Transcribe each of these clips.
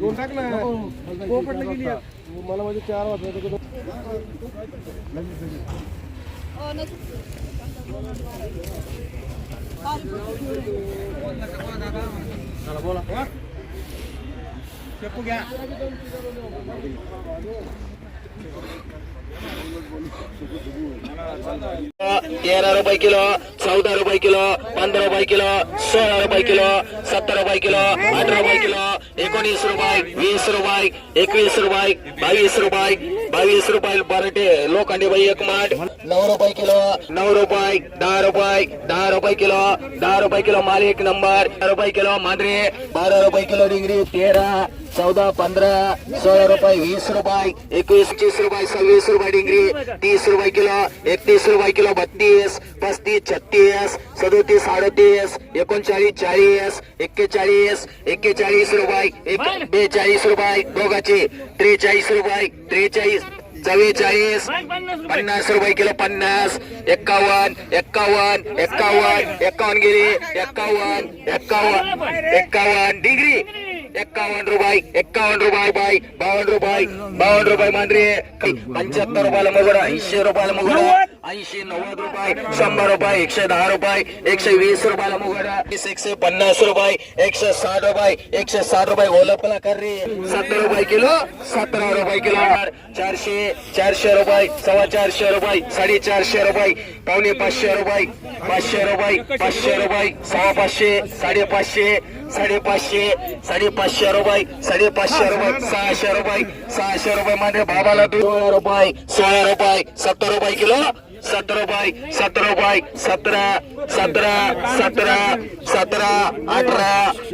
दोन टाक ना. पोपटला गेली. मला म्हणजे चार वाजता चला बोला. चप्पू घ्या. तेरा रुपये किलो चौदा रुपये किलो पंधरा रुपये किलो सोळा रुपये किलो सत्तर रुपये किलो अठरा रुपये किलो एकोणीस रुपये वीस रुपये एकवीस रुपये बावीस रुपये बावीस रुपये बरटे लोखंडी बाई एक माठ. नऊ रुपये किलो नऊ रुपये दहा रुपये दहा रुपये किलो दहा रुपये किलो माल एक नंबर. दहा रुपये किलो मांढरे बारा रुपये किलो डिग्री तेरा चौदा पंधरा सोळा रुपये वीस रुपये एकवीस तीस रुपये सव्वीस रुपये डिग्री तीस रुपये किलो एकतीस रुपये किलो बत्तीस पस्तीस छत्तीस सदोतीस अडतीस एकोणचाळीस चाळीस एक्केचाळीस एक्केचाळीस रुपये बेचाळीस रुपये दोघाचे त्रेचाळीस रुपये त्रेचाळीस चव्वेचाळीस पन्नास रुपये. किलो पन्नास एक्कावन्न एक्कावन्न एक्कावन्न एक्कावन्न गेली एक्कावन्न एक्कावन्न एक्कावन्न डिग्री. एक्कावन्न रुपये एक्कावन्न रुपये बाय बावन्न रुपये बावन्न रुपये मांडरे पंच्याहत्तर रुपयाला मुगडा ऐंशी रुपयाला मुगडा ऐंशी नव्वद रुपये शंभर रुपये एकशे दहा रुपये एकशे वीस रुपयाला मुगडा एकशे पन्नास रुपये एकशे साठ रुपये एकशे साठ रुपये ओलपला कर. रे सत्तर रुपये किलो सतरा रुपये किलो चारशे चारशे रुपये सव्वा चारशे रुपये साडेचारशे रुपये पावणे पाचशे रुपये पाचशे रुपये पाचशे रुपये सव्वा पाचशे साडेपाचशे साडेपाचशे साडेपाचशे रुपये साडेपाचशे रुपये सहाशे रुपये सहाशे रुपये मध्ये बाबाला दोन रुपये सोळा रुपये सत्तर रुपये किलो सतरा रुपये सतरा रुपये सतरा सतरा सतरा सतरा अठरा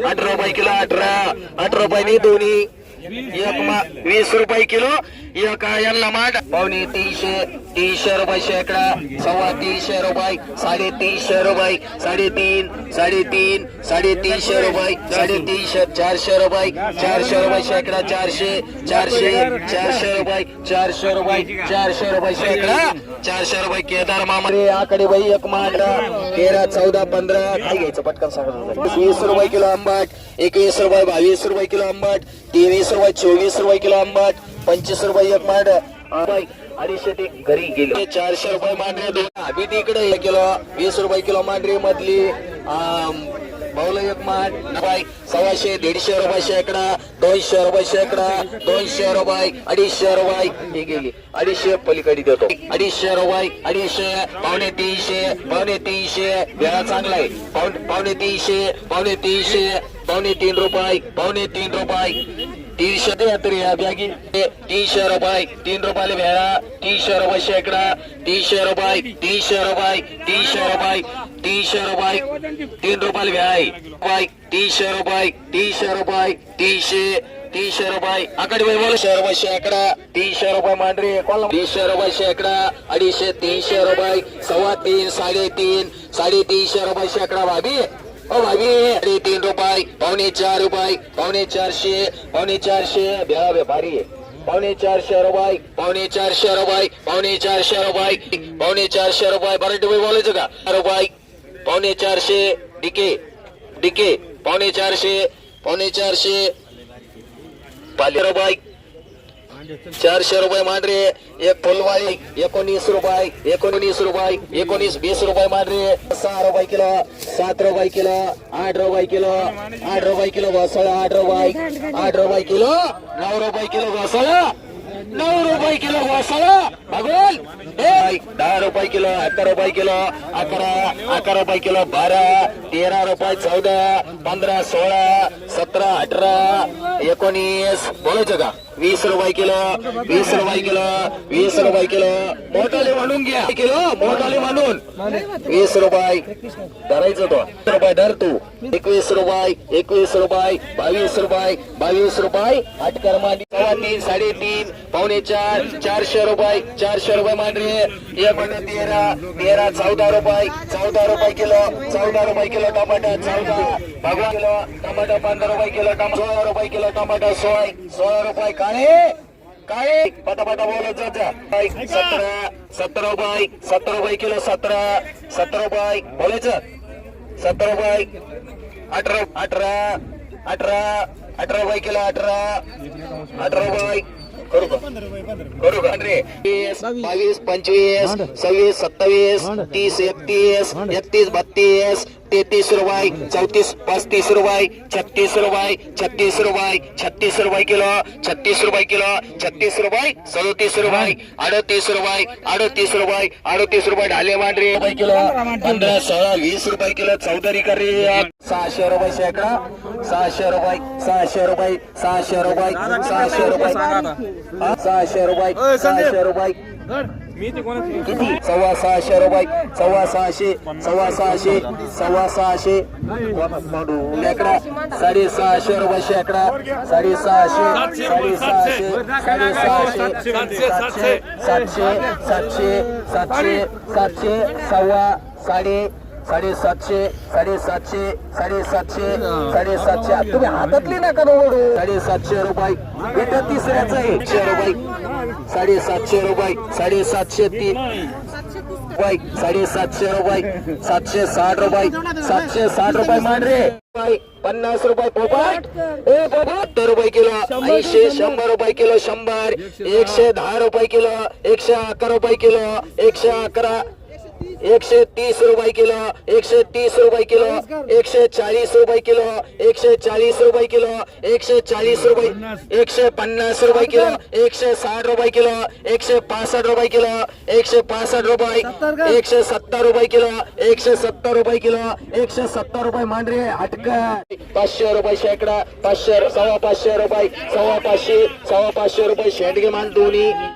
अठरा बाय किलो अठरा अठरा रुपये दोन्ही. एक वीस रुपये किलो. यांना माठ पावणे तीनशे तीनशे रुपये शेकडा सव्वा तीनशे रुपये साडेतीनशे रुपये साडेतीन साडेतीन साडेतीनशे रुपये साडेतीनशे चारशे रुपये चारशे रुपये शेकडा चारशे चारशे चारशे रुपये चारशे रुपये चारशे रुपये शेकडा चारशे रुपये केदार मामा. आकडे बाई एक माठ तेरा चौदा पंधरा. काय घ्यायचं? पटकन सांगा वीस रुपये किलो आंबट एकवीस रुपये बावीस रुपये किलो आंबट तेवीस रुपये चोवीस रुपये किलो आंबट पंचवीस रुपये एक बाई, अडीचशे ते घरी गेले. चारशे रुपये मांडरे दोन. आम्ही तिकडे एक किलो. वीस रुपये किलो मांडरे मधली बाऊला एक माठ बाई सव्वाशे दीडशे रुपये शेकडा दोनशे रुपये शेकडा दोनशे रुपये अडीचशे रुपये. हे गेली. अडीचशे पलीकडे देतो. अडीचशे रुपये अडीचशे पावणे तीनशे पावणे तीनशे. वेळा चांगला आहे. पावणे पावणे तीनशे पावणे तीनशे. पावणे तीन रुपये. पावणे तीन रुपये. तीनशे त्र्याहत्तर या बॅगी. तीनशे रुपये. तीन रुपयाला भेळा. तीनशे रुपये शेकडा. तीनशे रुपये. तीनशे रुपये. तीनशे रुपये. तीनशे रुपये. तीन रुपयाला भेळा. आहे तीनशे रुपये. तीनशे रुपये. तीनशे. तीनशे रुपये. आकडे बाई बोल. शे रुपये शेकडा. तीनशे रुपये मांडरे? तीनशे रुपये शेकडा. अडीचशे तीनशे रुपये. सव्वा तीन साडेतीन. साडेतीनशे रुपये शेकडा भाभी. तीन रुपये पावणे चार रुपये पावणे चारशे पावणे चारशे बेळा व्यापारी आहे. पावणे चारशे रुपये पावणे चारशे रुपये पावणे चारशे रुपये पावणे चारशे रुपये बरं तुम्ही बोलायचं का रुपये पावणे चारशे डिके डिके पावणे चारशे पावणे चारशे पाले रुपये चारशे रुपये मांडरे एक फुलवाई एकोणीस रुपये एकोणीस रुपये एकोणीस वीस रुपये मांडरे सहा रुपये किलो सात रुपये किलो आठ रुपये किलो आठ रुपये किलो घोसाळा आठ रुपये आठ रुपये किलो नऊ रुपये किलो घोसाळा नऊ रुपये किलो घोसाळा. दहा रुपये किलो अकरा रुपये किलो अकरा अकरा रुपये किलो बारा तेरा रुपये चौदा पंधरा सोळा सतरा अठरा एकोणीस बोलायचं का? वीस रुपये किलो वीस रुपये किलो वीस रुपये किलो. मोठाले म्हणून घ्या. किलो मोठाले म्हणून. वीस रुपये. धरायचं तो. रुपये धर तू. एकवीस रुपये एकवीस रुपये बावीस रुपये बावीस रुपये. अटकर मांडी सव्वा तीन साडेतीन पावणे चार चारशे रुपये चारशे रुपये मांडरे एक म्हणजे तेरा तेरा चौदा रुपये चौदा रुपये किलो चौदा रुपये किलो टमाटर चौदा. भगवान किलो टमाटर पंधरा रुपये किलो टमाटर सोळा रुपये किलो टमाटर सोय सोळा रुपये. काळे काळे. पटा पटा बोलत जा. सतरा सतरा रुपये सतरा रुपये किलो सतरा सतरा रुपये. बोलायचं सतरा रुपये अठरा अठरा अठरा अठरा रुपये किलो अठरा अठरा रुपये. बावीस पंचवीस सव्वीस सत्तावीस तीस एकतीस एकतीस बत्तीस तेहतीस रुपये चौतीस पस्तीस रुपये छत्तीस रुपये छत्तीस रुपये छत्तीस रुपये किलो छत्तीस रुपये किलो छत्तीस रुपये सदोतीस रुपये अडतीस रुपये अडतीस रुपये अडतीस रुपये ढाले मांडरे रुपये किलो पंधरा सोळा वीस रुपये किलो चौधरी करी. सहाशे रुपये शेकडा सहाशे रुपये सहाशे रुपये सहाशे रुपये सहाशे रुपये. सहाशे रुपये सहाशे रुपये. किती? सव्वा सहाशे रुपये. सव्वा सहाशे सव्वा सहाशे सव्वा सहाशे. शेकडा साडेसहाशे रुपये शेकडा. साडेसहाशे साडेसहाशे साडेसहाशे. सातशे. सातशे सातशे सातशे सातशे सव्वा साडे साडेसातशे साडेसातशे साडेसातशे साडेसातशे. तुम्ही हातातली नका ओढू. साडेसातशे रुपये. एका तिसऱ्याचं आहे. एकशे रुपये. साडेसातशे रुपये. साडेसातशे तीन रुपये. साडेसातशे रुपये. सातशे साठ रुपये. सातशे साठ रुपये मान रे. पन्नास रुपये पोपट. ए पोपट. रुपये किलो. ऐंशी शंभर. रुपये किलो शंभर. एकशे दहा रुपये किलो. एकशे अकरा रुपये किलो. एकशे अकरा. एकशे तीस रुपये किलो एकशे तीस रुपये किलो एकशे चाळीस रुपये किलो एकशे चाळीस रुपये किलो एकशे चाळीस रुपये एकशे पन्नास रुपये किलो एकशे साठ रुपये किलो एकशे पासष्ट रुपये किलो एकशे पासष्ट रुपये एकशे सत्तर रुपये किलो एकशे सत्तर रुपये किलो एकशे सत्तर रुपये मांडरे हटक. पाचशे रुपये शेकडा पाचशे सव्वा पाचशे रुपये सव्वा पाचशे सव्वा पाचशे रुपये शेंडगे मान दोन्ही.